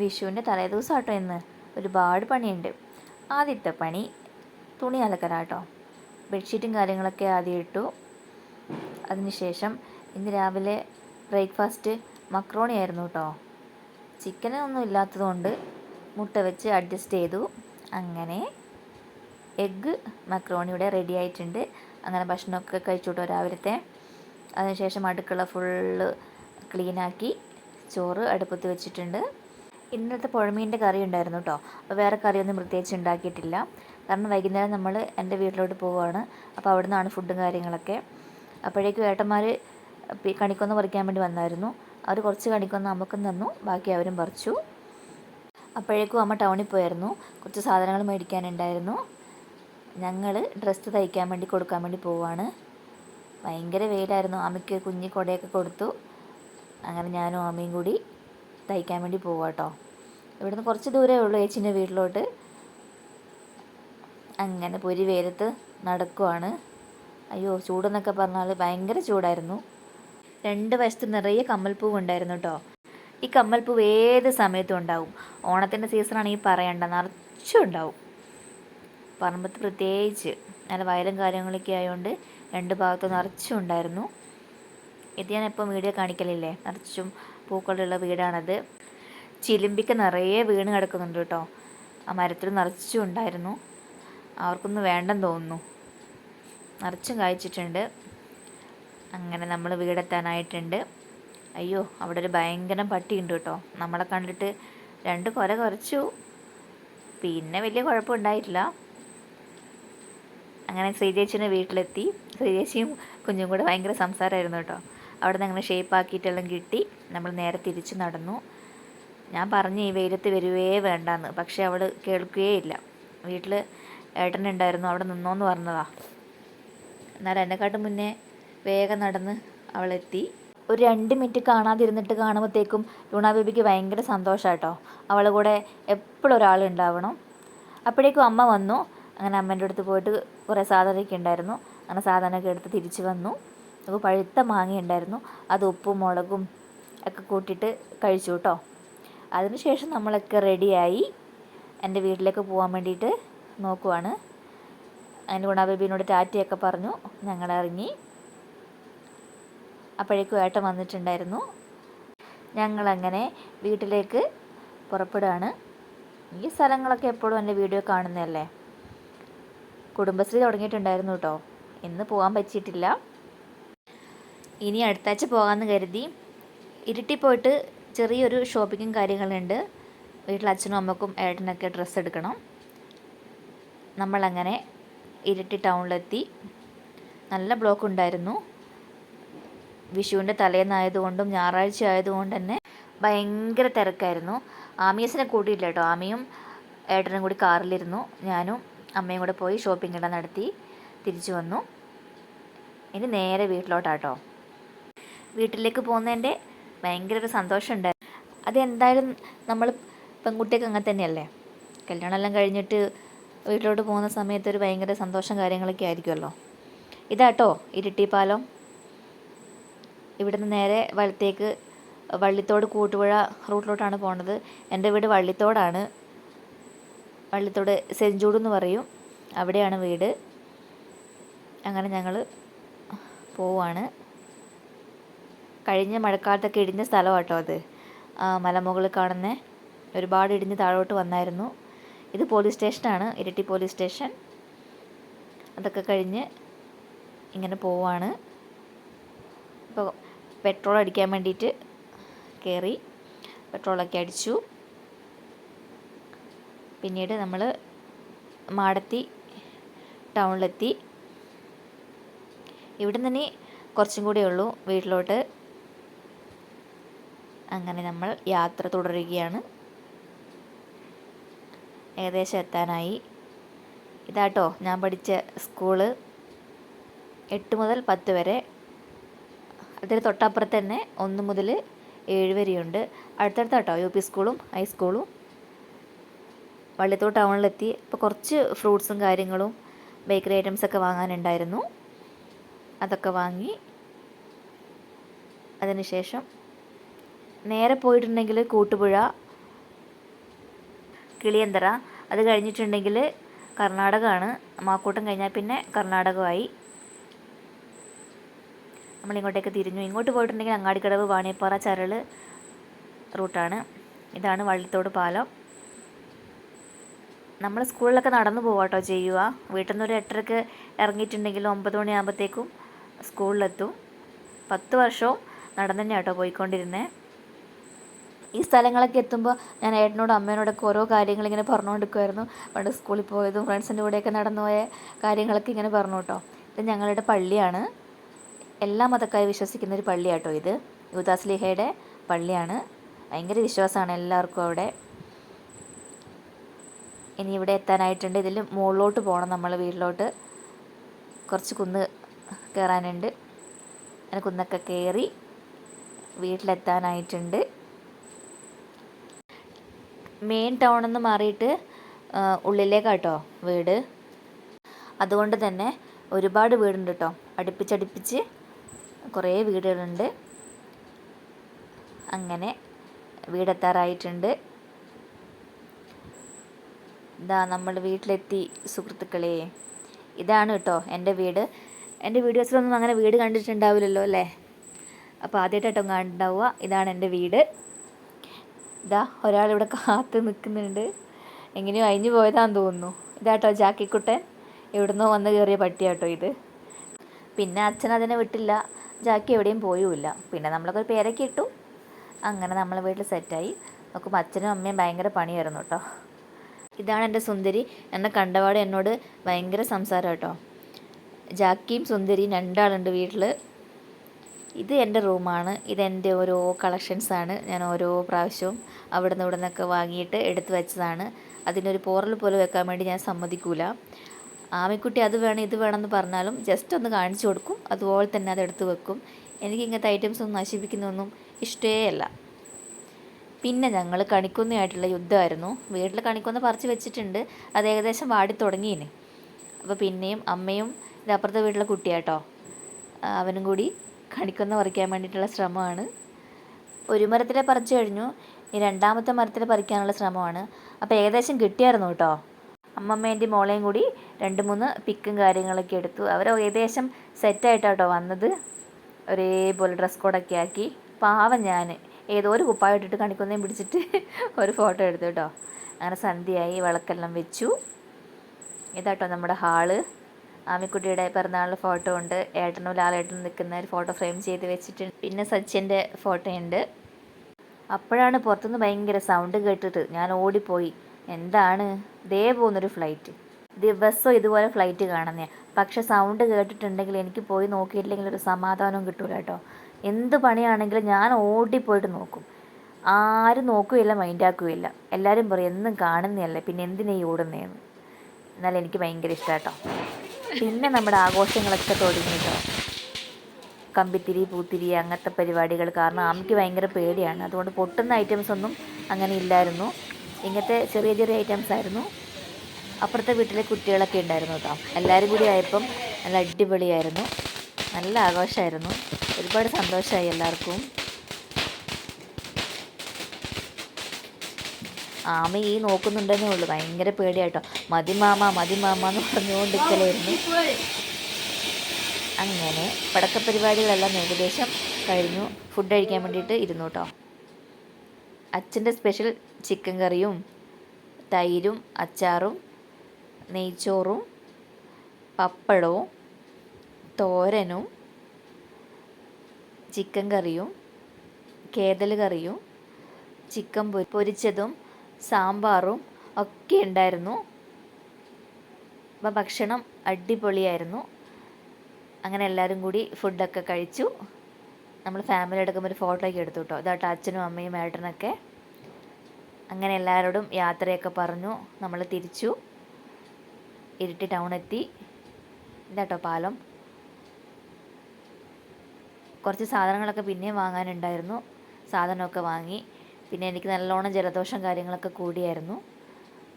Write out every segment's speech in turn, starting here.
വിഷുവിന്റെ തലേദിവസം ആട്ടോ ഇന്ന്. ഒരുപാട് പണിയുണ്ട്. ആദ്യത്തെ പണി തുണി അലക്കലാട്ടോ. ബെഡ്ഷീറ്റും കാര്യങ്ങളൊക്കെ ആദ്യം ഇട്ടു. അതിനുശേഷം ഇന്ന് രാവിലെ ബ്രേക്ക്ഫാസ്റ്റ് മക്രോണി ആയിരുന്നു കേട്ടോ ചിക്കനൊന്നും ഇല്ലാത്തതുകൊണ്ട് മുട്ട വെച്ച് അഡ്ജസ്റ്റ് ചെയ്തു. അങ്ങനെ എഗ്ഗ് മക്രോണി ഇവിടെ റെഡി ആയിട്ടുണ്ട്. അങ്ങനെ ഭക്ഷണമൊക്കെ കഴിച്ചു കേട്ടോ രാവിലത്തെ. അതിനുശേഷം അടുക്കള ഫുള്ള് ക്ലീനാക്കി ചോറ് അടുപ്പത്ത് വെച്ചിട്ടുണ്ട്. ഇന്നത്തെ പുഴമീന്റെ കറി ഉണ്ടായിരുന്നു കേട്ടോ അപ്പോൾ വേറെ കറിയൊന്നും പ്രത്യേകിച്ച് ഉണ്ടാക്കിയിട്ടില്ല. കാരണം വൈകുന്നേരം നമ്മൾ എന്റെ വീട്ടിലോട്ട് പോവുകയാണ് അപ്പോൾ അവിടെ നിന്നാണ് ഫുഡും കാര്യങ്ങളൊക്കെ. അപ്പോഴേക്കും ഏട്ടന്മാർ കണിക്കൊന്ന് പറിക്കാൻ വേണ്ടി വന്നായിരുന്നു. അവർ കുറച്ച് കണിക്കൊന്ന് നമുക്കും തന്നു. ബാക്കി അവരും പറിച്ചു. അപ്പോഴേക്കും അമ്മ ടൗണിൽ പോയായിരുന്നു. കുറച്ച് സാധനങ്ങൾ മേടിക്കാനുണ്ടായിരുന്നു. ഞങ്ങൾ ഡ്രസ്സ് തയ്ക്കാൻ വേണ്ടി കൊടുക്കാൻ വേണ്ടി പോവുകയാണ് ഭയങ്കര വെയിലായിരുന്നു. അമ്മയ്ക്ക് കുഞ്ഞി കൊടയൊക്കെ കൊടുത്തു. അങ്ങനെ ഞാനും അമ്മയും കൂടി തയ്ക്കാൻ വേണ്ടി പോവാം കേട്ടോ ഇവിടുന്ന് കുറച്ച് ദൂരമേ ഉള്ളൂ ചേച്ചീന്റെ വീട്ടിലോട്ട്. അങ്ങനെ പൊരി വെയിലത്ത് നടക്കുവാണ്. അയ്യോ ചൂടെന്നൊക്കെ പറഞ്ഞാൽ ഭയങ്കര ചൂടായിരുന്നു. രണ്ട് വശത്ത് നിറയെ കമ്മൽപ്പൂവ് ഉണ്ടായിരുന്നു കേട്ടോ ഈ കമ്മൽപ്പൂവ് ഏത് സമയത്തും ഉണ്ടാവും. ഓണത്തിന്റെ സീസണാണെങ്കിൽ പറയണ്ട നിറച്ചും ഉണ്ടാവും. പറമ്പത്ത് പ്രത്യേകിച്ച് നല്ല വയലും കാര്യങ്ങളൊക്കെ ആയതുകൊണ്ട് രണ്ട് ഭാഗത്തും നിറച്ചും ഉണ്ടായിരുന്നു. ഇത് ഞാൻ ഇപ്പോൾ വീഡിയോ കാണിക്കലില്ലേ? നിറച്ചും പൂക്കളുള്ള വീടാണത്. ചിലിമ്പിക്ക് നിറയെ വീണ് കിടക്കുന്നുണ്ട് കേട്ടോ. ആ മരത്തിൽ നിറച്ചും ഉണ്ടായിരുന്നു. അവർക്കൊന്നും വേണ്ടെന്ന് തോന്നുന്നു. നിറച്ചും കായ്ച്ചിട്ടുണ്ട്. അങ്ങനെ നമ്മൾ വീടെത്താനായിട്ടുണ്ട്. അയ്യോ അവിടെ ഒരു ഭയങ്കര പട്ടിയുണ്ട് കേട്ടോ. നമ്മളെ കണ്ടിട്ട് രണ്ട് കുര കുറച്ചു. പിന്നെ വലിയ കുഴപ്പമുണ്ടായിട്ടില്ല അങ്ങനെ ശ്രീചേച്ചിന്റെ വീട്ടിലെത്തി. ശ്രീചേച്ചിയും കുഞ്ഞും കൂടെ ഭയങ്കര സംസാരമായിരുന്നു കേട്ടോ. അവിടെ നിന്ന് അങ്ങനെ ഷേപ്പ് ആക്കിയിട്ടെല്ലാം കിട്ടി. നമ്മൾ നേരെ തിരിച്ച് നടന്നു. ഞാൻ പറഞ്ഞു ഈ വെയിലത്ത് വരുവേ വേണ്ടാന്ന്. പക്ഷേ അവൾ കേൾക്കുകയേ ഇല്ല. വീട്ടിൽ ഏട്ടനുണ്ടായിരുന്നു അവിടെ നിന്നോന്ന് പറഞ്ഞതാ. എന്നാൽ എന്നെക്കാട്ടും മുന്നേ വേഗം നടന്ന് അവളെത്തി. ഒരു രണ്ട് മിനിറ്റ് കാണാതിരുന്നിട്ട് കാണുമ്പോഴത്തേക്കും ലൂണ ബേബിക്ക് ഭയങ്കര സന്തോഷമാട്ടോ അവളെ കൂടെ എപ്പോഴും ഒരാളുണ്ടാവണം അപ്പോഴേക്കും അമ്മ വന്നു. അങ്ങനെ അമ്മേന്റെ അടുത്ത് പോയിട്ട് കുറേ സാധനമൊക്കെ ഉണ്ടായിരുന്നു. അങ്ങനെ സാധനമൊക്കെ എടുത്ത് തിരിച്ച് വന്നു. അപ്പോൾ പഴുത്ത മാങ്ങ ഉണ്ടായിരുന്നു അത് ഉപ്പും മുളകും ഒക്കെ കൂട്ടിയിട്ട് കഴിച്ചു കേട്ടോ. അതിനുശേഷം നമ്മളൊക്കെ റെഡിയായി എന്റെ വീട്ടിലേക്ക് പോകാൻ വേണ്ടിയിട്ട് നോക്കുവാണ്. അതിന് ഗുണ ബേബിനോട് ടാറ്റയൊക്കെ പറഞ്ഞു. ഞങ്ങൾ ഇറങ്ങി. അപ്പോഴേക്കും ഏട്ടൻ വന്നിട്ടുണ്ടായിരുന്നു. ഞങ്ങളങ്ങനെ വീട്ടിലേക്ക് പുറപ്പെടുകയാണ്. ഈ സ്ഥലങ്ങളൊക്കെ എപ്പോഴും എന്റെ വീഡിയോ കാണുന്നതല്ലേ? കുടുംബശ്രീ തുടങ്ങിയിട്ടുണ്ടായിരുന്നു കേട്ടോ. ഇന്ന് പോകാൻ പറ്റിയിട്ടില്ല. ഇനി അടുത്താഴ്ച പോകാമെന്ന് കരുതി ഇരുട്ടി പോയിട്ട് ചെറിയൊരു ഷോപ്പിങ്ങും കാര്യങ്ങളുണ്ട്. വീട്ടിൽ അച്ഛനും അമ്മക്കും ഏട്ടനൊക്കെ ഡ്രസ്സ് എടുക്കണം. നമ്മളങ്ങനെ ഇരട്ടി ടൗണിലെത്തി. നല്ല ബ്ലോക്ക് ഉണ്ടായിരുന്നു. വിഷുവിന്റെ തലേന്നായതുകൊണ്ടും ഞായറാഴ്ച ആയതുകൊണ്ട് തന്നെ ഭയങ്കര തിരക്കായിരുന്നു. ആമിയസിനെ കൂട്ടിയില്ല കേട്ടോ. ആമിയും ഏട്ടനും കൂടി കാറിലിരുന്നു. ഞാനും അമ്മയും കൂടെ പോയി ഷോപ്പിംഗ് എല്ലാം നടത്തി തിരിച്ചു വന്നു. ഇനി നേരെ വീട്ടിലോട്ടാട്ടോ. വീട്ടിലേക്ക് പോകുന്നതിന്റെ ഭയങ്കര ഒരു സന്തോഷമുണ്ട്. അതെന്തായാലും നമ്മൾ പെൺകുട്ടിയൊക്കെ അങ്ങനെ തന്നെയല്ലേ? കല്യാണമെല്ലാം കഴിഞ്ഞിട്ട് വീട്ടിലോട്ട് പോകുന്ന സമയത്ത് ഒരു ഭയങ്കര സന്തോഷം കാര്യങ്ങളൊക്കെ ആയിരിക്കുമല്ലോ? ഇതാട്ടോ ഇരിട്ടിപ്പാലം. ഇവിടുന്ന് നേരെ വലത്തേക്ക് വള്ളിത്തോട് കൂട്ടുപുഴ റൂട്ടിലോട്ടാണ് പോണത്. എന്റെ വീട് വള്ളിത്തോടാണ്. വള്ളിത്തോട് സെഞ്ചൂട് എന്ന് പറയും. അവിടെയാണ് വീട്. അങ്ങനെ ഞങ്ങൾ പോവാണ്. കഴിഞ്ഞ മഴക്കാലത്തൊക്കെ ഇടിഞ്ഞ സ്ഥലമാണ് കേട്ടോ അത് മലമുകളിൽ കാണുന്ന ഒരുപാട് ഇടിഞ്ഞ് താഴോട്ട് വന്നായിരുന്നു. ഇത് പോലീസ് സ്റ്റേഷനാണ് ഇരട്ടി പോലീസ് സ്റ്റേഷൻ. അതൊക്കെ കഴിഞ്ഞ് ഇങ്ങനെ പോവാണ്. ഇപ്പോൾ പെട്രോൾ അടിക്കാൻ വേണ്ടിയിട്ട് കയറി പെട്രോളൊക്കെ അടിച്ചു. പിന്നീട് നമ്മൾ മാടത്തി ടൗണിലെത്തി. ഇവിടെ നിന്ന് കുറച്ചും കൂടെ ഉള്ളൂ വീട്ടിലോട്ട്. അങ്ങനെ നമ്മൾ യാത്ര തുടരുകയാണ്. ഏകദേശം എത്താനായി. ഇതാട്ടോ ഞാൻ പഠിച്ച സ്കൂൾ. എട്ട് മുതൽ പത്ത് വരെ. അതിന് തൊട്ടപ്പുറത്ത് തന്നെ ഒന്ന് മുതൽ ഏഴ് വരെയുണ്ട്. അടുത്തടുത്താട്ടോ യു പി സ്കൂളും ഹൈസ്കൂളും വള്ളിത്തോട് ടൗണിലെത്തി. ഇപ്പോൾ കുറച്ച് ഫ്രൂട്ട്സും കാര്യങ്ങളും ബേക്കറി ഐറ്റംസ് ഒക്കെ വാങ്ങാനുണ്ടായിരുന്നു. അതൊക്കെ വാങ്ങി. അതിനുശേഷം നേരെ പോയിട്ടുണ്ടെങ്കിൽ കൂട്ടുപുഴ കിളിയന്തറ അത് കഴിഞ്ഞിട്ടുണ്ടെങ്കിൽ കർണാടകമാണ്. മാക്കൂട്ടം കഴിഞ്ഞാൽ പിന്നെ കർണാടകമായി. നമ്മളിങ്ങോട്ടേക്ക് തിരിഞ്ഞു. ഇങ്ങോട്ട് പോയിട്ടുണ്ടെങ്കിൽ അങ്ങാടിക്കടവ് വാണിയപ്പാറ ചരൾ റൂട്ടാണ്. ഇതാണ് വള്ളിത്തോട് പാലം. നമ്മൾ സ്കൂളിലൊക്കെ നടന്നു പോവാട്ടോ ചെയ്യുക. വീട്ടിൽ നിന്ന് ഒരു എട്ടരക്ക് ഇറങ്ങിയിട്ടുണ്ടെങ്കിൽ ഒമ്പത് മണിയാകുമ്പോഴത്തേക്കും സ്കൂളിലെത്തും. പത്ത് വർഷവും നടന്നു തന്നെ കേട്ടോ പോയിക്കൊണ്ടിരുന്നത് ഈ സ്ഥലങ്ങളൊക്കെ എത്തുമ്പോൾ ഞാൻ ഏട്ടനോടും അമ്മേനോടൊക്കെ ഓരോ കാര്യങ്ങൾ ഇങ്ങനെ പറഞ്ഞുകൊണ്ടിരിക്കുമായിരുന്നു പണ്ട് സ്കൂളിൽ പോയതും ഫ്രണ്ട്സിന്റെ കൂടെയൊക്കെ നടന്നു പോയ കാര്യങ്ങളൊക്കെ ഇങ്ങനെ പറഞ്ഞു കേട്ടോ. ഇത് ഞങ്ങളുടെ പള്ളിയാണ്. എല്ലാ മതക്കാരും വിശ്വസിക്കുന്ന ഒരു പള്ളിയാട്ടോ ഇത്. യൂദാസ്ലിഹയുടെ പള്ളിയാണ്. ഭയങ്കര വിശ്വാസമാണ് എല്ലാവർക്കും അവിടെ. ഇനി ഇവിടെ എത്താനായിട്ടുണ്ട്. ഇതിൽ മുകളിലോട്ട് പോകണം നമ്മൾ വീട്ടിലോട്ട്. കുറച്ച് കുന്ന് കയറാനുണ്ട് അങ്ങനെ കുന്നൊക്കെ കയറി വീട്ടിലെത്താനായിട്ടുണ്ട്. മെയിൻ ടൗണിൽ നിന്ന് മാറിയിട്ട് ഉള്ളിലേക്കാട്ടോ വീട്. അതുകൊണ്ട് തന്നെ ഒരുപാട് വീടുണ്ട് കേട്ടോ അടുപ്പിച്ചടുപ്പിച്ച് കുറേ വീടുകളുണ്ട്. അങ്ങനെ വീടെത്താറായിട്ടുണ്ട്. ഇതാ നമ്മൾ വീട്ടിലെത്തി സുഹൃത്തുക്കളെ. ഇതാണ് കേട്ടോ എന്റെ വീട്. എന്റെ വീഡിയോസിലൊന്നും അങ്ങനെ വീട് കണ്ടിട്ടുണ്ടാവില്ലല്ലോ അല്ലേ? അപ്പോൾ ആദ്യമായിട്ടോ കണ്ടുണ്ടാവുക ഇതാണ് എന്റെ വീട്. ഇതാ ഒരാളിവിടെ കാത്ത് നിൽക്കുന്നുണ്ട്. എങ്ങനെയോ അഴിഞ്ഞു പോയതാന്ന് തോന്നുന്നു. ഇതാട്ടോ ജാക്കിക്കുട്ടൻ. എവിടുന്നോ വന്ന് കയറിയ പട്ടിയാട്ടോ ഇത്. പിന്നെ അച്ഛൻ അതിനെ വിട്ടില്ല. ജാക്കി എവിടെയും പോയുമില്ല പിന്നെ നമ്മളൊക്കെ ഒരു പേരൊക്കെ ഇട്ടു. അങ്ങനെ നമ്മളെ വീട്ടിൽ സെറ്റായി. നോക്കുമ്പോൾ അച്ഛനും അമ്മയും ഭയങ്കര പണിയായിരുന്നു കേട്ടോ ഇതാണ് എന്റെ സുന്ദരി. എന്നെ കണ്ടപാട് എന്നോട് ഭയങ്കര സംസാരം കേട്ടോ ജാക്കിയും സുന്ദരിയും രണ്ടാളുണ്ട് വീട്ടിൽ ഇത് എന്റെ റൂമാണ്. ഇതെന്റെ ഓരോ കളക്ഷൻസാണ് ഞാൻ ഓരോ പ്രാവശ്യവും അവിടെ നിന്ന് ഇവിടെ നിന്നൊക്കെ വാങ്ങിയിട്ട് എടുത്തു വെച്ചതാണ്. അതിനൊരു പോറൽ പോലെ വെക്കാൻ വേണ്ടി ഞാൻ സമ്മതിക്കൂല. ആമിക്കുട്ടി അത് വേണം ഇത് വേണമെന്ന് പറഞ്ഞാലും ജസ്റ്റ് ഒന്ന് കാണിച്ചു കൊടുക്കും. അതുപോലെ തന്നെ അത് എടുത്തു വെക്കും. എനിക്ക് ഇങ്ങനത്തെ ഐറ്റംസ് ഒന്നും നശിപ്പിക്കുന്നൊന്നും ഇഷ്ടേ അല്ല. പിന്നെ ഞങ്ങൾ കണിക്കുന്നയായിട്ടുള്ള യുദ്ധമായിരുന്നു. വീട്ടിൽ കണിക്കുന്ന പറിച്ച് വെച്ചിട്ടുണ്ട്. അത് ഏകദേശം വാടി തുടങ്ങിയിന്. അപ്പോൾ പിന്നെയും അമ്മയും ഇത് അപ്പുറത്തെ വീട്ടിലെ കുട്ടിയാട്ടോ. അവനും കൂടി കണിക്കൊന്ന പറിക്കാൻ വേണ്ടിയിട്ടുള്ള ശ്രമമാണ്. ഒരു മരത്തിലെ പറിച്ചു കഴിഞ്ഞു. ഈ രണ്ടാമത്തെ മരത്തിൽ പറിക്കാനുള്ള ശ്രമമാണ്. അപ്പോൾ ഏകദേശം കിട്ടിയായിരുന്നു കേട്ടോ. അമ്മമ്മേന്റെ മോളെയും കൂടി രണ്ട് മൂന്ന് പിക്കും കാര്യങ്ങളൊക്കെ എടുത്തു. അവർ ഏകദേശം സെറ്റായിട്ടാട്ടോ വന്നത്. ഒരേപോലെ ഡ്രസ് കോഡൊക്കെ ആക്കി. പാവം ഞാൻ ഏതോ ഒരു കുപ്പായം ഇട്ടിട്ട് കണിക്കൊന്നേം പിടിച്ചിട്ട് ഒരു ഫോട്ടോ എടുത്തു കേട്ടോ. അങ്ങനെ സന്ധ്യയായി വിളക്കെല്ലാം വെച്ചു. ഇതാട്ടോ നമ്മുടെ ഹാൾ. ആമിക്കുട്ടിയുടെ പിറന്നാളിന്റെ ഫോട്ടോ ഉണ്ട്. ഏട്ടനും ലാലേട്ടനും നിൽക്കുന്ന ഒരു ഫോട്ടോ ഫ്രെയിം ചെയ്ത് വെച്ചിട്ടുണ്ട്. പിന്നെ സച്ചിന്റെ ഫോട്ടോ ഉണ്ട്. അപ്പോഴാണ് പുറത്തുനിന്ന് ഭയങ്കര സൗണ്ട് കേട്ടിട്ട് ഞാൻ ഓടിപ്പോയി. എന്താണ്? ദേ പോകുന്നൊരു ഫ്ലൈറ്റ് ദിവസവും ഇതുപോലെ ഫ്ലൈറ്റ് കാണുന്നേ പക്ഷെ സൗണ്ട് കേട്ടിട്ടുണ്ടെങ്കിൽ എനിക്ക് പോയി നോക്കിയിട്ടില്ലെങ്കിൽ ഒരു സമാധാനവും കിട്ടൂല കേട്ടോ. എന്ത് പണിയാണെങ്കിലും ഞാൻ ഓടിപ്പോയിട്ട് നോക്കും. ആരും നോക്കുകയില്ല മൈൻഡാക്കുകയില്ല എല്ലാവരും പറയും എന്നും കാണുന്നതല്ലേ. പിന്നെ എന്തിനാ ഈ ഓടുന്നതെന്ന് എന്നാൽ എനിക്ക് ഭയങ്കര ഇഷ്ടമാട്ടോ പിന്നെ നമ്മുടെ ആഘോഷങ്ങളൊക്കെ തുടങ്ങി കമ്പിത്തിരി പൂത്തിരി അങ്ങനത്തെ പരിപാടികൾ കാരണം അമ്മയ്ക്ക് ഭയങ്കര പേടിയാണ്. അതുകൊണ്ട് പൊട്ടുന്ന ഐറ്റംസ് ഒന്നും അങ്ങനെ ഇല്ലായിരുന്നു. ഇങ്ങനത്തെ ചെറിയ ചെറിയ ഐറ്റംസ് ആയിരുന്നു. അപ്പുറത്തെ വീട്ടിലെ കുട്ടികളൊക്കെ ഉണ്ടായിരുന്നു കേട്ടോ. എല്ലാവരും കൂടി ആയപ്പം നല്ല അടിപൊളിയായിരുന്നു. നല്ല ആഘോഷമായിരുന്നു. ഒരുപാട് സന്തോഷമായി എല്ലാവർക്കും. ആമ ഈ നോക്കുന്നുണ്ടെന്നേ ഉള്ളൂ. ഭയങ്കര പേടിയായിട്ടോ മതി മാമ മതി മാമ എന്ന് പറഞ്ഞുകൊണ്ടിരിക്കലായിരുന്നു അങ്ങനെ പടക്ക പരിപാടികളെല്ലാം ഏകദേശം കഴിഞ്ഞു. ഫുഡ് കഴിക്കാൻ വേണ്ടിയിട്ട് ഇരുന്നു കേട്ടോ. അച്ഛന്റെ സ്പെഷ്യൽ ചിക്കൻ കറിയും തൈരും അച്ചാറും നെയ്ച്ചോറും പപ്പടവും തോരനും ചിക്കൻ കറിയും കേതൽ കറിയും ചിക്കൻ പൊരിച്ചതും സാമ്പാറും ഒക്കെ ഉണ്ടായിരുന്നു. അപ്പം ഭക്ഷണം അടിപൊളിയായിരുന്നു. അങ്ങനെ എല്ലാവരും കൂടി ഫുഡൊക്കെ കഴിച്ചു. നമ്മൾ ഫാമിലി എടുക്കുമ്പോൾ ഒരു ഫോട്ടോ ഒക്കെ എടുത്തു കേട്ടോ ഇതാട്ടോ അച്ഛനും അമ്മയും ഏട്ടനൊക്കെ. അങ്ങനെ എല്ലാവരോടും യാത്രയൊക്കെ പറഞ്ഞു. നമ്മൾ തിരിച്ചു. ഇരുട്ടി ടൗൺ എത്തി. ഇതാട്ടോ പാലം. കുറച്ച് സാധനങ്ങളൊക്കെ പിന്നെയും വാങ്ങാനുണ്ടായിരുന്നു. സാധനമൊക്കെ വാങ്ങി. പിന്നെ എനിക്ക് നല്ലോണം ജലദോഷം കാര്യങ്ങളൊക്കെ കൂടിയായിരുന്നു.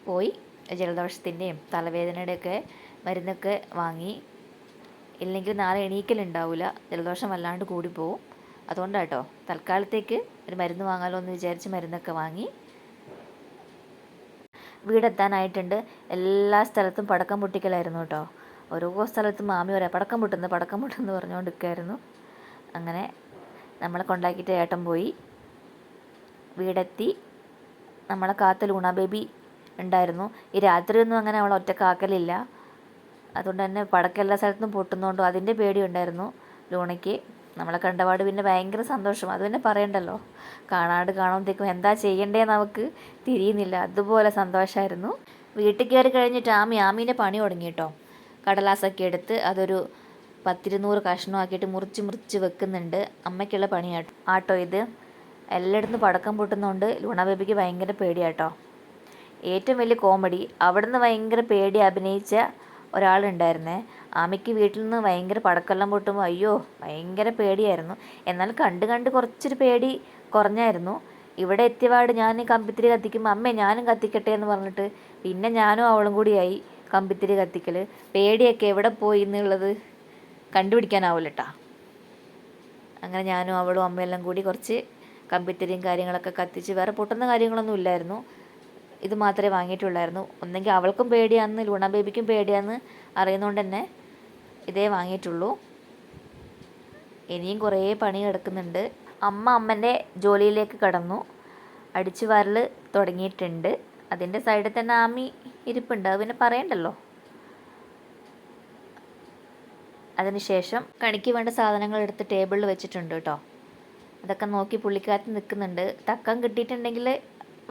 പോയി ജലദോഷത്തിന്റെയും തലവേദനയുടെയൊക്കെ മരുന്നൊക്കെ വാങ്ങി. ഇല്ലെങ്കിൽ നാളെ എണീക്കലുണ്ടാവില്ല ജലദോഷം വല്ലാണ്ട് കൂടിപ്പോവും അതുകൊണ്ടാണ് കേട്ടോ തൽക്കാലത്തേക്ക് ഒരു മരുന്ന് വാങ്ങാമല്ലോ എന്ന് വിചാരിച്ച് മരുന്നൊക്കെ വാങ്ങി. വീടെത്താനായിട്ടുണ്ട്. എല്ലാ സ്ഥലത്തും പടക്കം പൊട്ടിക്കലായിരുന്നു കേട്ടോ. ഓരോ സ്ഥലത്തും മാമി പറയാം പടക്കം പൊട്ടുന്നു പടക്കം പൊട്ടുന്നു പറഞ്ഞുകൊണ്ട് നിൽക്കുമായിരുന്നു അങ്ങനെ നമ്മളെ കൊണ്ടാക്കിയിട്ട് ഏട്ടൻ പോയി. വീടെത്തി നമ്മളെ കാത്ത ലൂണ ബേബി ഉണ്ടായിരുന്നു. ഈ രാത്രിയൊന്നും അങ്ങനെ അവൾ ഒറ്റക്കാക്കലില്ല അതുകൊണ്ട് തന്നെ പടക്കെല്ലാ സ്ഥലത്തും പൊട്ടുന്നതുകൊണ്ടും അതിന്റെ പേടിയുണ്ടായിരുന്നു ലൂണയ്ക്ക്. നമ്മളെ കണ്ടപാട് പിന്നെ ഭയങ്കര സന്തോഷം. അത് പിന്നെ പറയണ്ടല്ലോ. കാണാണ്ട് കാണുമ്പോഴത്തേക്കും എന്താ ചെയ്യണ്ടേന്ന് നമുക്ക് തിരിയുന്നില്ല. അതുപോലെ സന്തോഷമായിരുന്നു വീട്ടിൽ കയറി കഴിഞ്ഞിട്ട് ആമി ആമീന്റെ പണി തുടങ്ങി കേട്ടോ കടലാസൊക്കെ എടുത്ത് അതൊരു പത്തിരുന്നൂറ് കഷ്ണമാക്കിയിട്ട് മുറിച്ച് മുറിച്ച് വെക്കുന്നുണ്ട്. അമ്മയ്ക്കുള്ള പണിയാട്ടോ ആട്ടോ ഇത്. എല്ലായിടത്തും പടക്കം പൊട്ടുന്നതുകൊണ്ട് ലൂണ ബേബിക്ക് ഭയങ്കര പേടിയാട്ടോ. ഏറ്റവും വലിയ കോമഡി അവിടുന്ന് ഭയങ്കര പേടി അഭിനയിച്ച ഒരാളുണ്ടായിരുന്നേ. ആമയ്ക്ക് വീട്ടിൽ നിന്ന് ഭയങ്കര പടക്കെല്ലാം പൊട്ടുമ്പോൾ അയ്യോ ഭയങ്കര പേടിയായിരുന്നു. എന്നാൽ കണ്ട് കണ്ട് കുറച്ചൊരു പേടി കുറഞ്ഞായിരുന്നു. ഇവിടെ എത്തിയപാട് ഞാൻ കമ്പിത്തിരി കത്തിക്കുമ്പോൾ അമ്മേ ഞാനും കത്തിക്കട്ടെ എന്ന് പറഞ്ഞിട്ട് പിന്നെ ഞാനും അവളും കൂടിയായി കമ്പിത്തിരി കത്തിക്കൽ പേടിയൊക്കെ എവിടെ പോയി എന്നുള്ളത് കണ്ടുപിടിക്കാനാവില്ല കേട്ടോ അങ്ങനെ ഞാനും അവളും അമ്മയെല്ലാം കൂടി കുറച്ച് കമ്പിത്തിരിയും കാര്യങ്ങളൊക്കെ കത്തിച്ച് വേറെ പൊട്ടുന്ന കാര്യങ്ങളൊന്നും ഇല്ലായിരുന്നു. ഇത് മാത്രമേ വാങ്ങിയിട്ടുള്ളായിരുന്നു. ഒന്നെങ്കിൽ അവൾക്കും പേടിയാന്ന് ലൂണ ബേബിക്കും പേടിയാന്ന് അറിയുന്നതുകൊണ്ട് തന്നെ ഇതേ വാങ്ങിയിട്ടുള്ളൂ. ഇനിയും കുറേ പണി കിടക്കുന്നുണ്ട്. അമ്മ അമ്മന്റെ ജോലിയിലേക്ക് കടന്നു. അടിച്ചു വാരൽ തുടങ്ങിയിട്ടുണ്ട്. അതിന്റെ സൈഡിൽ തന്നെ ആമി ഇരിപ്പുണ്ട്. അത് പിന്നെ പറയണ്ടല്ലോ. അതിനുശേഷം കണിക്ക് വേണ്ട സാധനങ്ങൾ എടുത്ത് ടേബിളിൽ വെച്ചിട്ടുണ്ട് കേട്ടോ. അതൊക്കെ നോക്കി പുള്ളിക്കാരത്ത് നിൽക്കുന്നുണ്ട്. തക്കം കിട്ടിയിട്ടുണ്ടെങ്കിൽ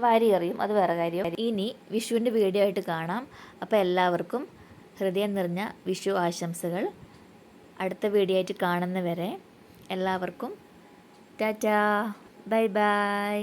വാരി എറിയും. അത് വേറെ കാര്യം. ഇനി വിഷുവിന്റെ വീഡിയോ ആയിട്ട് കാണാം. അപ്പോൾ എല്ലാവർക്കും ഹൃദയം നിറഞ്ഞ വിഷു ആശംസകൾ. അടുത്ത വീഡിയോ ആയിട്ട് കാണുന്നവരെ എല്ലാവർക്കും ടാറ്റാ. Bye bye.